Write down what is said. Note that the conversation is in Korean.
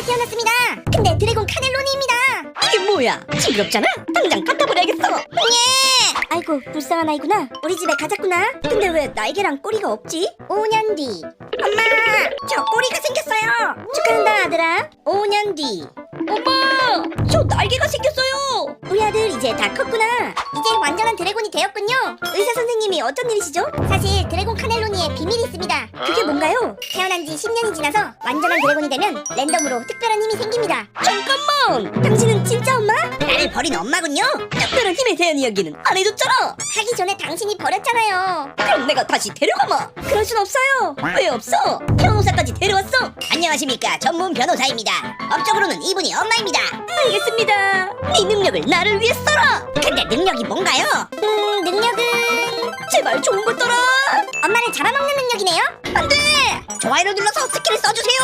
새롭게 태어났습니다. 근데 드래곤 카넬로니입니다. 이게 뭐야? 징그럽잖아. 당장 갖다 버려야겠어. 예! 아이고 불쌍한 아이구나. 우리 집에 가졌구나. 근데 왜 날개랑 꼬리가 없지? 5년 뒤. 엄마, 저 꼬리가 생겼어요. 축하한다 아들아. 5년 뒤. 엄마, 저 날개가 아들 이제 다 컸구나. 이제 완전한 드래곤이 되었군요. 의사 선생님이 어떤 일이시죠? 사실 드래곤 카넬로니에 비밀이 있습니다. 그게 뭔가요? 태어난 지 10년이 지나서 완전한 드래곤이 되면 랜덤으로 특별한 힘이 생깁니다. 잠깐만. 당신은 진짜 엄마? 나를 버린 엄마군요. 특별한 힘에 대한 이야기는 안 해줬잖아. 하기 전에 당신이 버렸잖아요. 그럼 내가 다시 데려가마. 그럴 순 없어요. 왜 없어? 변호사까지 데려왔어. 안녕하십니까. 전문 변호사입니다. 법적으로는 이분이 엄마입니다. 알겠습니다. 네 능력을 나를 위해 써라. 근데 능력이 뭔가요? 음, 능력은 제발 좋은 걸 떠라. 엄마를 잡아먹는 능력이네요. 안 돼. 좋아요를 눌러서 스킬을 써주세요.